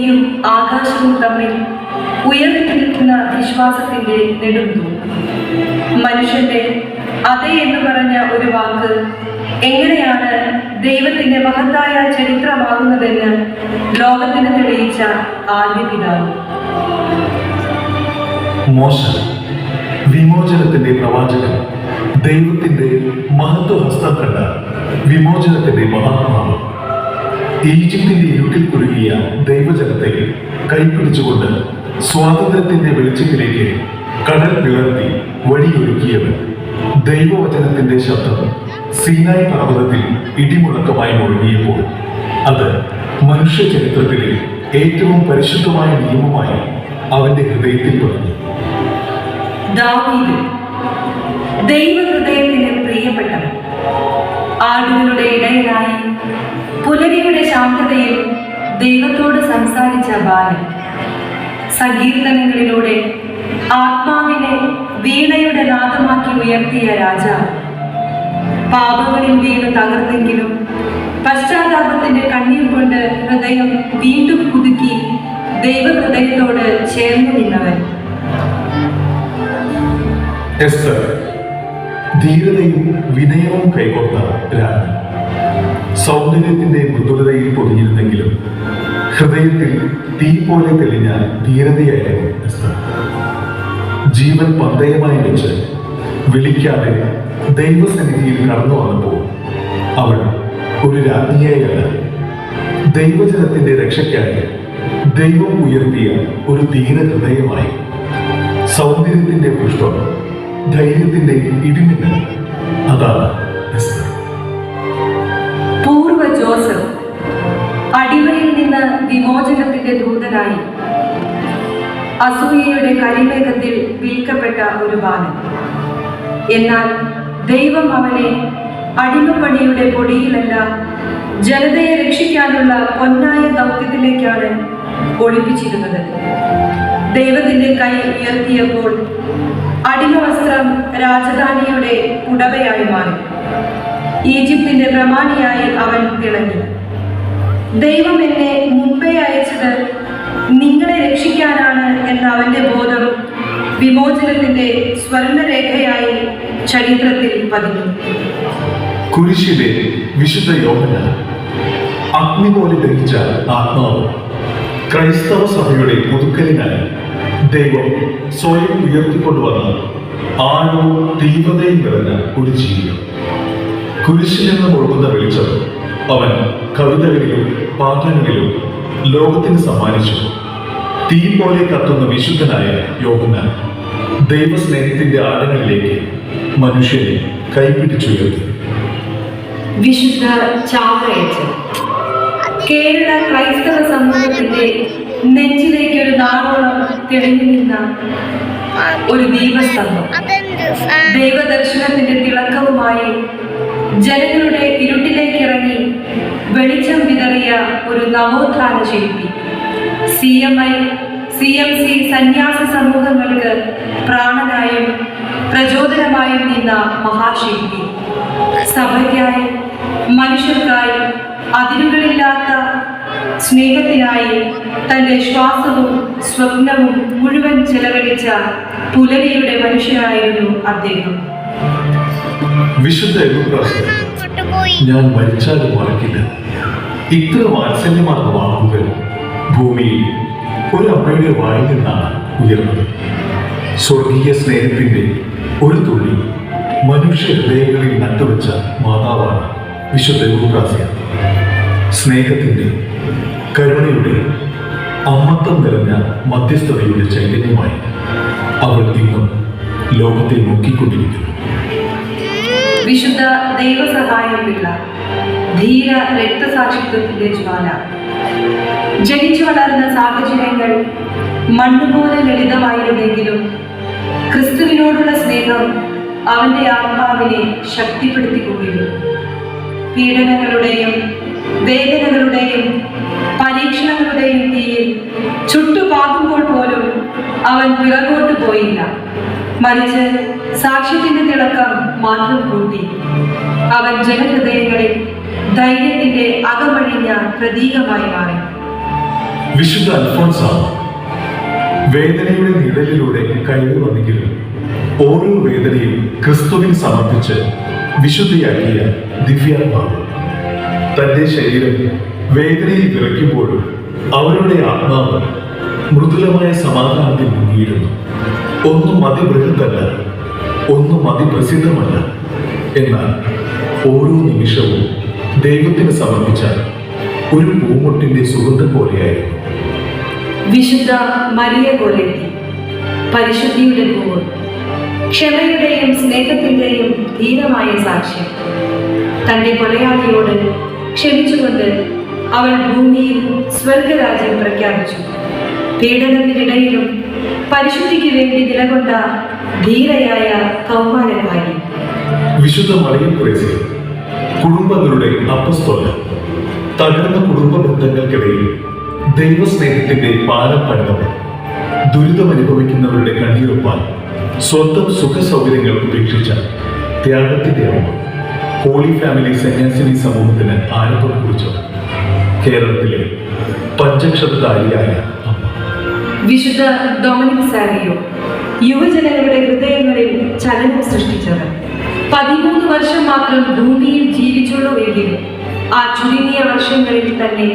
ഭൂമിയും ആകാശവും തമ്മിൽ ഉയർത്തി നിൽക്കുന്ന വിശ്വാസത്തിന്റെ നെടുന്നു മനുഷ്യന്റെ അതെ എന്ന് പറഞ്ഞ ഒരു വാക്ക് എങ്ങനെയാണ് ദൈവത്തിന്റെ മഹത്തായ ചരിത്രമാകുന്നതെന്ന് ലോകത്തിന് തെളിയിച്ച ആദ്യ പിതാവ്. വിമോചനത്തിന്റെ പ്രവാചകൻ ദൈവത്തിന്റെ മഹത്വഹസ്തം കണ്ട വിമോചനത്തിന്റെ മഹാത്മാവ്. ഈജിപ്തിന്റെ ഇരുട്ടിൽ കുരുങ്ങിയ ദൈവജനത്തെ കൈപിടിച്ചുകൊണ്ട് സ്വാതന്ത്ര്യത്തിന്റെ വെളിച്ചത്തിലേക്ക് കടൽ പിളർത്തി വഴിയൊരുക്കിയവൻ. ദൈവവചനത്തിന്റെ ശബ്ദം സീനായ് പർവതത്തിൽ ഇടിമുഴക്കമായി മുഴങ്ങിയപ്പോൾ അത് മനുഷ്യ ചരിത്രത്തിലെ ഏറ്റവും പരിശുദ്ധമായ നിയമമായി അവന്റെ ഹൃദയത്തിൽ പറഞ്ഞു ദൈവഹൃദയത്തിന് പ്രിയപ്പെട്ടവൻ ആടുകളുടെ ഇടയിലായി പുലരിയുടെ ശാന്തതയിൽ ദൈവത്തോട് സംസാരിച്ച ബാലൻ. സങ്കീർത്തനങ്ങളിലൂടെ ആത്മാവിനെ വീണയുടെ നാഥമാക്കി ഉയർത്തിയ രാജാവ് പാപങ്ങളിൽ വീണ് തകർന്നെങ്കിലും പശ്ചാത്താപത്തിന്റെ കണ്ണീർ കൊണ്ട് ഹൃദയം വീണ്ടും പുതുക്കി ദൈവഹൃദയത്തോട് ചേർന്നു നിന്നവൻ. ധീരതയും വിനയവും കൈകൊണ്ട രാജ്ഞി സൗന്ദര്യത്തിന്റെ മൃദുലതയിൽ പൊതിഞ്ഞിരുന്നെങ്കിലും ഹൃദയത്തിൽ തീ പോലെ തെളിഞ്ഞ ധീരതയായിരുന്നു ജീവൻ പന്തയമായി വെച്ച് വിളിക്കാതെ ദൈവസന്നിധിയിൽ കടന്നു വന്നപ്പോൾ അവൾ ഒരു രാജ്ഞിയായല്ല ദൈവജനത്തിന്റെ രക്ഷയ്ക്കായി ദൈവം ഉയർത്തിയ ഒരു ധീര ഹൃദയമായി സൗന്ദര്യത്തിന്റെ പുഷ്പം ധൈര്യത്തിന്റെ ഇടിമിന്നൽ. അതാണ് വിമോചനത്തിന്റെ ദൂതനായി അസൂയയുടെ കരിമേഘത്തിൽ വിൽക്കപ്പെട്ട ഒരു ബാലൻ. എന്നാൽ ദൈവം അവനെ അടിമപ്പണിയുടെ പൊടിയിലല്ല ജനതയെ രക്ഷിക്കാനുള്ള പൊന്നായ ദൗത്യത്തിലേക്കാണ് ഒളിപ്പിച്ചിരുന്നത്. ദൈവത്തിന്റെ കൈ ഉയർത്തിയപ്പോൾ അടിമവസ്ത്രം രാജധാനിയുടെ ഉടവയായി മാറി. ഈജിപ്തിന്റെ പ്രമാണിയായി അവൻ തിളങ്ങി. ദൈവം എന്നെ മുമ്പേ അയച്ചത് നിങ്ങളെ രക്ഷിക്കാനാണ് എന്ന അവന്റെ ബോധം വിമോചനത്തിന്റെ സ്വർണരേഖയായി ചരിത്രത്തിൽ പതിഞ്ഞു. കുരിശിലെ വിശുദ്ധ യോഹന അഗ്നി പോലെ ദഹിച്ച ആത്മാവ് ക്രൈസ്തവ സഭയുടെ പുതുക്കലിനായി ദൈവം സ്വയം ഉയർത്തിക്കൊണ്ടുവന്ന ആഴവും തീവ്രതയും നിറഞ്ഞ ഒരു ജീവിതം. കുരിശിൽ നിന്ന് ഒഴുകുന്ന വെളിച്ചം അവൻ കവിതകളിലും പാഠങ്ങളിലും ലോകത്തിന് സമ്മാനിച്ചു. തീ പോലെ കത്തുന്ന വിശുദ്ധനായ യോഗന ദൈവസ്നേഹത്തിന്റെ ആഴങ്ങളിലേക്ക് മനുഷ്യനെ കൈപിടിച്ചുയർത്തി. വിശുദ്ധ ചാവറയച്ചൻ കേരള ക്രൈസ്തവ സമൂഹത്തിന്റെ നെഞ്ചിലേക്ക് ഒരു നാളോളം തെളിഞ്ഞു നിന്ന ഒരു ദീപസ്തംഭം. ദൈവദർശനത്തിന്റെ തിളക്കവുമായി ജനങ്ങളുടെ ഇരുട്ടിലേക്ക് ഇറങ്ങി വെളിച്ചം വിതറിയ ഒരു നവോത്ഥാന ശില്പി. C M I C M C സന്യാസ സമൂഹങ്ങൾക്ക് പ്രാണനായും പ്രചോദനമായും നിന്ന മഹാശില്പി. സഭയ്ക്കായി മനുഷ്യർക്കായി അതിരുകളില്ലാത്ത സ്നേഹത്തിനായി തന്റെ ശ്വാസവും സ്വപ്നവും മുഴുവൻ ചെലവഴിച്ച പുലരിയുടെ മനുഷ്യനായിരുന്നു അദ്ദേഹം. വിശുദ്ധ എഴുപ്രാശം ഞാൻ മരിച്ചാലും മറക്കില്ല. ഇത്ര വാത്സല്യമാർന്ന വാക്കുകൾ. ഭൂമിയിൽ ഒരു അമ്മയുടെ വായിൽ നിന്നാണ് ഉയർന്നത്. സ്വർഗീയ സ്നേഹത്തിന്റെ ഒരു തുള്ളി മനുഷ്യ ഹൃദയങ്ങളിൽ നട്ടുവെച്ച മാതാവാണ് വിശുദ്ധ യൂപ്രാസ്യ സ്നേഹത്തിന്റെ കരുണയുടെ അമ്മത്വം നിറഞ്ഞ മധ്യസ്ഥതയുടെ ചൈതന്യമായി അവൾ ഇന്നും ലോകത്തെ നോക്കിക്കൊണ്ടിരിക്കുന്നു. വിശുദ്ധ ദൈവസഹായം പിള്ള ധീര രക്തസാക്ഷിത്വത്തിന്റെ ജ്വാല. ജനിച്ചു വളർന്ന സാഹചര്യങ്ങൾ മണ്ണുപോലെ ലളിതമായിരുന്നെങ്കിലും ക്രിസ്തുവിനോടുള്ള സ്നേഹം അവന്റെ ആത്മാവിനെ ശക്തിപ്പെടുത്തിക്കൊണ്ടിരുന്നു. പീഡനങ്ങളുടെയും വേദനകളുടെയും പരീക്ഷണങ്ങളുടെയും തീയിൽ ചുട്ടുപാകുമ്പോൾ പോലും അവൻ പിറകോട്ട് പോയില്ല. മറിച്ച് സാക്ഷ്യത്തിന്റെ തിളക്കം മാത്രം കൂട്ടി. അവൻ ജനഹൃദയങ്ങളിൽ ധൈര്യത്തിന്റെ അകമഴിഞ്ഞ പ്രതീകമായി മാറി. വിശുദ്ധ അൽഫോൺസ വേദനയുടെ നിഴലിലൂടെ കഴിഞ്ഞു വന്നെങ്കിലും ഓരോ വേദനയും ക്രിസ്തുവിൽ സമർപ്പിച്ച് വിശുദ്ധിയാക്കിയ ദിവ്യാത്മാവ്. തന്റെ ശരീരം വേദനയിൽ വിറയ്ക്കുമ്പോഴും അവരുടെ ആത്മാവ് മൃദുലമായ സമാധാനത്തിൽ മുങ്ങിയിരുന്നു. ഒന്നും അതിബൃഹത്തല്ല ഒന്നും അതിപ്രസിദ്ധമല്ല. എന്നാൽ ഓരോ നിമിഷവും ദൈവത്തിന് സമർപ്പിച്ച ഒരു പൂമുട്ടിന്റെ സുഗന്ധം പോലെയായിരുന്നു. വിശുദ്ധ മരിയ പോലെ പരിശുദ്ധിയുടെ ക്ഷമയുടെയും സ്നേഹത്തിന്റെയും ധീരമായ സാക്ഷ്യം. തന്റെ കൊലയാളിയോട് ക്ഷമിച്ചുകൊണ്ട് അവൾ ഭൂമിയിൽ സ്വർഗരാജ്യം പ്രഖ്യാപിച്ചു. പീഡനത്തിനിടയിലും പരിശുദ്ധിക്ക് വേണ്ടി നിലകൊണ്ട ധീരയായ കൗമാരമായി വിശുദ്ധ മറിയം കുറേസി കുടുംബങ്ങളുടെ അപ്പസ്തോല തകർന്ന കുടുംബ ബന്ധങ്ങൾക്കിടയിൽ ദൈവസ്നേഹത്തിന്റെ പാലം പണിതവർ ദുരിതമനുഭവിക്കുന്നവരുടെ കണ്ണീരൊപ്പാൻ സ്വന്തം സുഖ സൗകര്യങ്ങൾ ഉപേക്ഷിച്ച ത്യാഗത്തിന്റെ അമ്മ ഹോളി ഫാമിലി സന്യാസിനി സമൂഹത്തിന് ആരംഭം കുറിച്ചത് കേരളത്തിലെ പഞ്ചക്ഷതധാരിയായ അമ്മ വിശുദ്ധ ഡൊമിനിക് സാവിയോ യുവജനങ്ങളുടെ ഹൃദയങ്ങളിൽ ചലനം സൃഷ്ടിച്ചത് പതിമൂന്ന് വർഷം മാത്രം ഭൂമിയിൽ ജീവിച്ചുള്ളൂ എങ്കിലും ആ ചുരുങ്ങിയ വർഷങ്ങളിൽ തന്നെ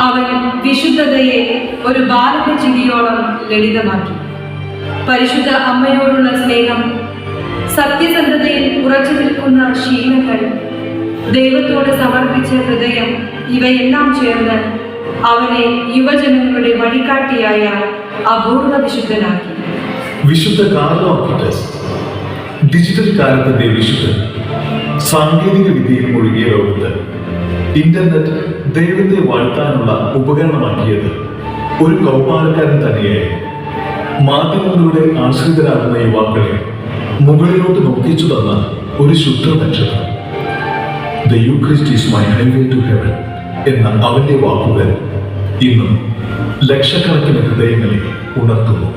അവൻ വിശുദ്ധതയെ ഒരു ബാലന്റെ ചിരിയോളം ലളിതമാക്കി. പരിശുദ്ധ അമ്മയോടുള്ള സ്നേഹം സത്യസന്ധതയിൽ ഉറച്ചു നിൽക്കുന്ന ശീലങ്ങൾ ദൈവത്തോട് സമർപ്പിച്ച ഹൃദയം ഇവയെല്ലാം ചേർന്ന് അവനെ യുവജനങ്ങളുടെ വഴികാട്ടിയായ അപൂർവ വിശുദ്ധനാക്കി. വിശുദ്ധ ഡിജിറ്റൽ കാലത്തിന്റെ വിശുദ്ധൻ സാങ്കേതിക വിദ്യയിൽ മുഴുകിയ ലോകത്ത് ഇന്റർനെറ്റ് ദൈവത്തെ വാഴ്ത്താനുള്ള ഉപകരണമാക്കിയത് ഒരു കൗമാരക്കാരൻ തന്നെയായി. മാധ്യമങ്ങളുടെ ആശ്രിതരാകുന്ന യുവാക്കളെ മുകളിലോട്ട് നോക്കിച്ചു തന്ന ഒരു ശുദ്ധ നക്ഷത്രം ഈസ് മൈ ടു ഹെവൻ എന്ന അവന്റെ വാക്കുകൾ ഇന്നും ലക്ഷക്കണക്കിന് ഹൃദയങ്ങളെ ഉണർത്തുന്നു.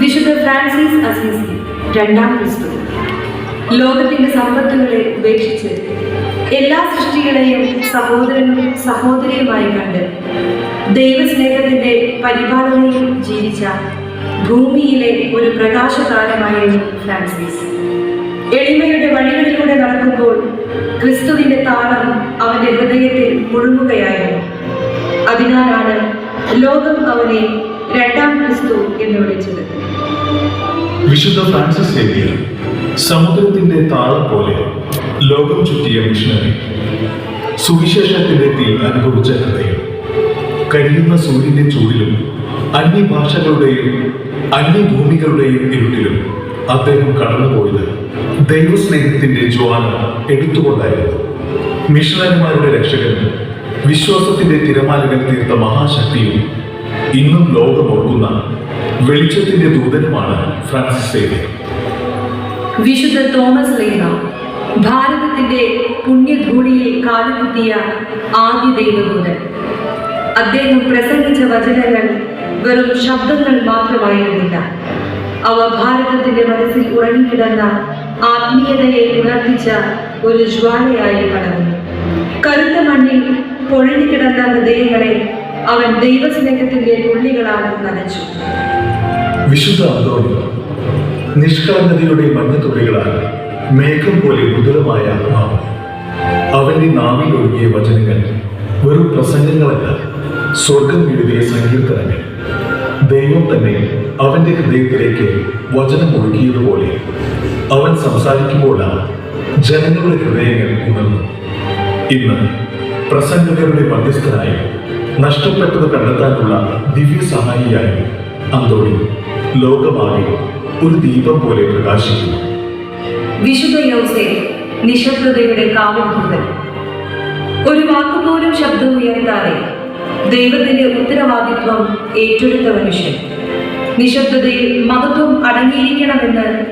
വിശുദ്ധ ഫ്രാൻസിസ് അസീസി രണ്ടാം ക്രിസ്തു. ലോകത്തിന്റെ സമ്പത്തുകളെ ഉപേക്ഷിച്ച് എല്ലാ സൃഷ്ടികളെയും സഹോദരനും സഹോദരിയുമായി കണ്ട് ദൈവസ്നേഹത്തിന്റെ പരിപാലനയിൽ ജീവിച്ച ഭൂമിയിലെ ഒരു പ്രകാശ താരമായിരുന്നു ഫ്രാൻസിസ്. എളിമയുടെ വഴികളിലൂടെ നടക്കുമ്പോൾ ക്രിസ്തുവിന്റെ താളം അവന്റെ ഹൃദയത്തിൽ മുഴുകുകയായിരുന്നു അതിനാലാണ് ലോകം അവനെ രണ്ടാം ക്രിസ്തു എന്ന് വിളിച്ചത്. വിശുദ്ധ ഫ്രാൻസിസ് സേവിയർ സമുദ്രത്തിന്റെ താളം പോലെ ലോകം ചുറ്റിയ മിഷണറി സുവിശേഷത്തിന്റെ തീ അനുഭവിച്ച ഹൃദയം കഴിയുന്ന സൂര്യന്റെ ചൂടിലും അന്യഭാഷകളുടെയും അന്യഭൂമികളുടെയും ഇരുട്ടിലും അദ്ദേഹം കടന്നുപോയത് ദൈവസ്നേഹത്തിന്റെ ജ്വാല എടുത്തുകൊണ്ടായിരുന്നു. മിഷണറിമാരുടെ രക്ഷകനും വിശ്വാസത്തിന്റെ തിരമാലകൾ തീർത്ത മഹാശക്തിയും ഇന്നും ലോകം വെളിച്ചത്തിന്റെ ദൂതനുമാണ് ഫ്രാൻസിസ് സേവിയർ വിശുദ്ധ തോമസ് ലീന ഭാരതത്തിന്റെ പുണ്യധൂളിയിൽ കാലുകുത്തിയ ആദ്യ ദൈവദൂതൻ. അദ്ദേഹം പ്രസംഗിച്ച വചനങ്ങൾ വെറും ശബ്ദങ്ങൾ മാത്രമായിരുന്നില്ല. അവ ഭാരതത്തിന്റെ മനസ്സിൽ ഉറങ്ങിക്കിടന്ന ആത്മീയതയെ ഉണർത്തിച്ച ഒരു ജ്വാലയായി കടന്നു കരുത്ത മണ്ണിൽ പൊഴിഞ്ഞുകിടന്ന ഹൃദയങ്ങളെ അവൻ ദൈവസ്നേഹത്തിന്റെ തുള്ളികളാൽ നനച്ചു. വിശുദ്ധ നിഷ്കളങ്കതയുടെ നിഷ്കളങ്കതയുടെ മഞ്ഞത്തുള്ളികളാൽ മേഘം പോലെ മുതലമായ ആത്മാവ്. അവന്റെ നാവിൽ ഒഴുകിയ വചനങ്ങൾ വെറും പ്രസംഗങ്ങളല്ല സ്വർഗം എഴുതിയ സങ്കീർത്തനങ്ങൾ. ദൈവം തന്നെ അവന്റെ ഹൃദയത്തിലേക്ക് വചനം ഒഴുകിയതുപോലെ അവൻ സംസാരിക്കുമ്പോഴാണ് ജനങ്ങളുടെ ഹൃദയങ്ങൾ ഉണർന്നു ഇന്ന് പ്രസംഗകരുടെ മധ്യസ്ഥനായി നഷ്ടപ്പെട്ടത് കണ്ടെത്താനുള്ള ദിവ്യ സഹായിയായി അന്തോണി ലോകമാകെ ഒരു ദീപം പോലെ പ്രകാശിക്കുന്നു. വിശുദ്ധ യോസേ നിശബ്ദതയുടെ കാവൽഭൂതൻ. ഒരു വാക്കുപോലും ശബ്ദം ഉയർത്താതെ ദൈവത്തിന്റെ ഉത്തരവാദിത്വം ഏറ്റെടുത്ത മനുഷ്യൻ. നിശബ്ദതയിൽ മഹത്വം അടങ്ങിയിരിക്കണമെന്ന്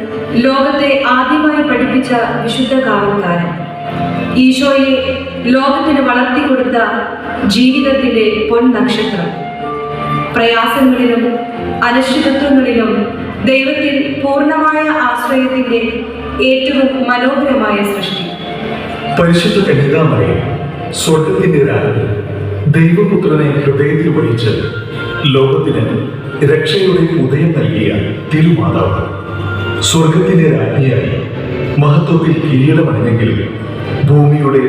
ലോകത്തെ ആദ്യമായി പഠിപ്പിച്ച വിശുദ്ധ കാവൽക്കാരൻ ഈശോയെ ലോകത്തിന് വളർത്തിക്കൊടുത്ത ജീവിതത്തിന്റെ പൊൻ നക്ഷത്രം പ്രയാസങ്ങളിലും അനിശ്ചിതത്വങ്ങളിലും ദൈവത്തിൽ പൂർണമായ ആശ്രയത്തിന്റെ ഏറ്റവും മനോഹരമായ സൃഷ്ടി. പരിശുദ്ധ കന്യകാമറിയം സ്വർഗത്തിന്റെ രാജ്ഞി ദൈവപുത്രനെ ഹൃദയത്തിൽ വഹിച്ച് ലോകത്തിന് രക്ഷയുടെ ഉദയം നൽകിയ തിരുമാതാവ്. സ്വർഗത്തിന്റെ രാജ്ഞിയായി മഹത്വത്തിൽ കിരീടമണിഞ്ഞെങ്കിലും ഭൂമിയുടെ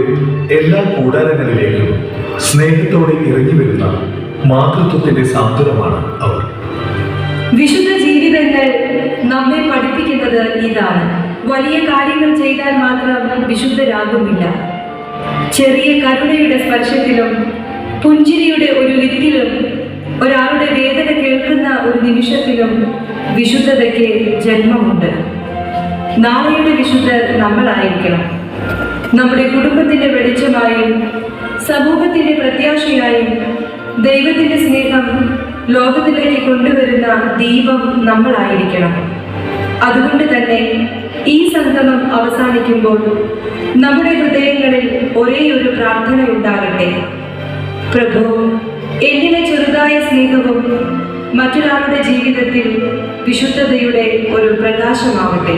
എല്ലാ കൂടാരങ്ങളിലേക്കും സ്നേഹത്തോടെ ഇറങ്ങി വരുന്ന മാതൃത്വത്തിന്റെ സാന്ത്വനമാണ് അവർ. വിശുദ്ധ ജീവിതങ്ങൾ നമ്മെ പഠിപ്പിക്കുന്നത് ഇതാണ്. വലിയ കാര്യങ്ങൾ ചെയ്താൽ മാത്രം വിശുദ്ധരാകുന്നില്ല. ചെറിയ കരുണയുടെ സ്പർശത്തിലും പുഞ്ചിരിയുടെ ഒരു വിത്തിലും ഒരാളുടെ വേദന കേൾക്കുന്ന ഒരു നിമിഷത്തിലും വിശുദ്ധതയ്ക്ക് ജന്മമുണ്ട്. നാളെയുടെ വിശുദ്ധർ നമ്മളായിരിക്കണം. നമ്മുടെ കുടുംബത്തിന്റെ വെളിച്ചമായും സമൂഹത്തിന്റെ പ്രത്യാശയായും ദൈവത്തിന്റെ സ്നേഹം ലോകത്തിലേക്ക് കൊണ്ടുവരുന്ന ദീപം നമ്മളായിരിക്കണം. അതുകൊണ്ട് തന്നെ ഈ സംഗമം അവസാനിക്കുമ്പോൾ നമ്മുടെ ഹൃദയങ്ങളിൽ ഒരേ ഒരു പ്രാർത്ഥന ഉണ്ടാകട്ടെ. പ്രഭു എന്നിലെ ചെറുതായ സ്നേഹവും മറ്റൊരാളുടെ ജീവിതത്തിൽ വിശുദ്ധതയുടെ ഒരു പ്രകാശമാവട്ടെ.